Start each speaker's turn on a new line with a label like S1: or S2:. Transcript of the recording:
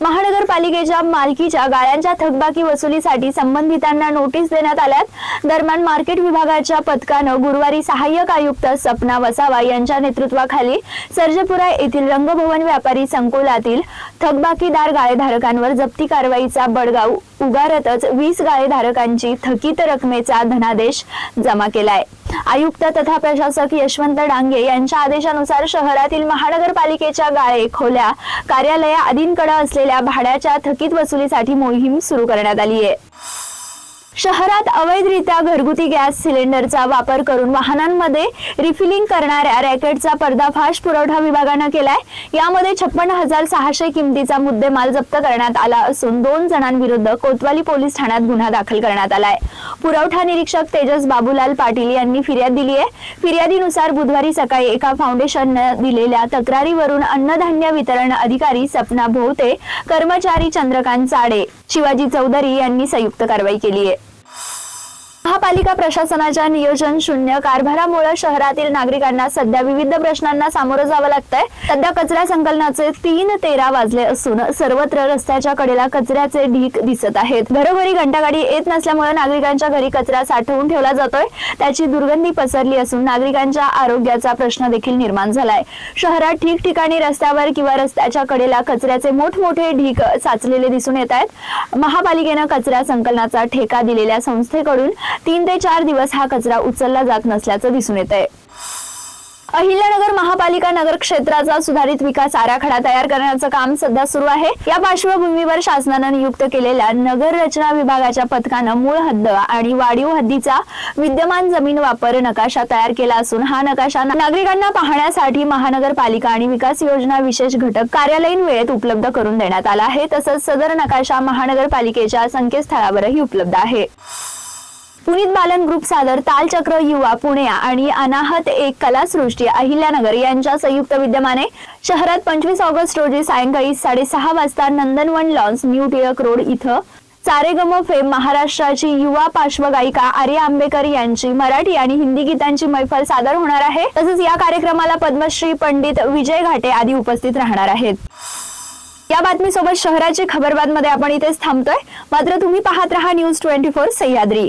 S1: महानगरपालिकेच्या मालकीच्या गाळ्यांच्या थकबाकी वसुलीसाठी संबंधितांना नोटीस देण्यात आल्यात. दरम्यान मार्केट विभागाच्या पथकानं गुरुवारी सहाय्यक आयुक्त सपना वसावा यांच्या नेतृत्वाखाली सर्जपुरा येथील रंगभवन व्यापारी संकुलातील थकबाकीदार गाळेधारकांवर जप्ती कारवाईचा बडगाव उगारतच वीस गाळेधारकांची थकीत रकमेचा धनादेश जमा केलाय. आयुक्त तथा प्रशासक यशवंत डांगे यांच्या आदेशानुसार शहरातील महानगरपालिकेच्या गाळे खोल्या कार्यालया आदींकडे असलेल्या भाड्याच्या थकीत वसुलीसाठी मोहीम सुरू करण्यात आली आहे. शहरात अवैधरित्या घरगुती गॅस सिलेंडरचा वापर करून वाहनांमध्ये रिफिलिंग करणाऱ्या रॅकेटचा पर्दाफाश पुरवठा विभागानं केलाय. यामध्ये छप्पन्न हजार सहाशे किमतीचा मुद्देमाल जप्त करण्यात आला असून दोन जणांविरुद्ध कोतवाली पोलीस ठाण्यात गुन्हा दाखल करण्यात आलाय. पुरवठा निरीक्षक तेजस बाबूलाल पाटील यांनी फिर्याद दिली आहे. फिर्यादीनुसार बुधवारी सकाळी एका फाउंडेशननं दिलेल्या तक्रारीवरून अन्नधान्य वितरण अधिकारी सपना भोवते कर्मचारी चंद्रकांत चाडे शिवाजी चौधरी यांनी संयुक्त कारवाई केली आहे. महापालिका प्रशासनाच्या नियोजन शून्य कारभारामुळे शहरातील नागरिकांना सध्या विविध प्रश्नांना सामोरं जावं लागतंय. सध्या कचरा संकलनाचे तीन तेरा वाजले असून सर्वत्र रस्त्याच्या कडेला कचऱ्याचे ढीक दिसत आहेत. घरोघरी घंटागाडी येत नसल्यामुळे नागरिकांच्या घरी कचरा साठवून ठेवला जातोय. त्याची दुर्गंधी पसरली असून नागरिकांच्या आरोग्याचा प्रश्न देखील निर्माण झालाय. शहरात ठिकठिकाणी रस्त्यावर किंवा रस्त्याच्या कडेला कचऱ्याचे मोठमोठे ढीक साचलेले दिसून येत आहेत. महापालिकेनं कचरा संकलनाचा ठेका दिलेल्या संस्थेकडून तीन ते चार दिवस हा कचरा उचलला जात नसल्याचं दिसून येत आहे अहिल्यानगर महापालिका नगर क्षेत्राचा सुधारित विकास आराखडा तयार करण्याचं काम सध्या सुरू आहे. या पार्श्वभूमीवर शासनानं नियुक्त केलेल्या नगर रचना विभागाच्या पथकानं मूळ हद्द आणि वाढीव हद्दीचा विद्यमान जमीन वापर नकाशा तयार केला असून हा नकाशा नागरिकांना पाहण्यासाठी महानगरपालिका आणि विकास योजना विशेष घटक कार्यालयीन वेळेत उपलब्ध करून देण्यात आला आहे. तसंच सदर नकाशा महानगरपालिकेच्या संकेतस्थळावरही उपलब्ध आहे. पुनीत बालन ग्रुप सादर तालचक्र युवा पुणे आणि अनाहत एक कलासृष्टी अहिल्यानगर यांच्या संयुक्त विद्यमाने शहरात पंचवीस ऑगस्ट रोजी सायंकाळी साडेसहा वाजता Nandanvan lawns new Tilak road इथं सारेगम फेम महाराष्ट्राची युवा पार्श्वगायिका आर्या आंबेकर यांची मराठी आणि हिंदी गीतांची मैफल सादर होणार आहे. तसंच या कार्यक्रमाला पद्मश्री पंडित विजय घाटे आदी उपस्थित राहणार आहेत. या बातमीसोबत शहराची खबरबादमध्ये आपण इथेच थांबतोय. मात्र तुम्ही पाहत रहा न्यूज ट्वेंटी फोर सह्याद्री.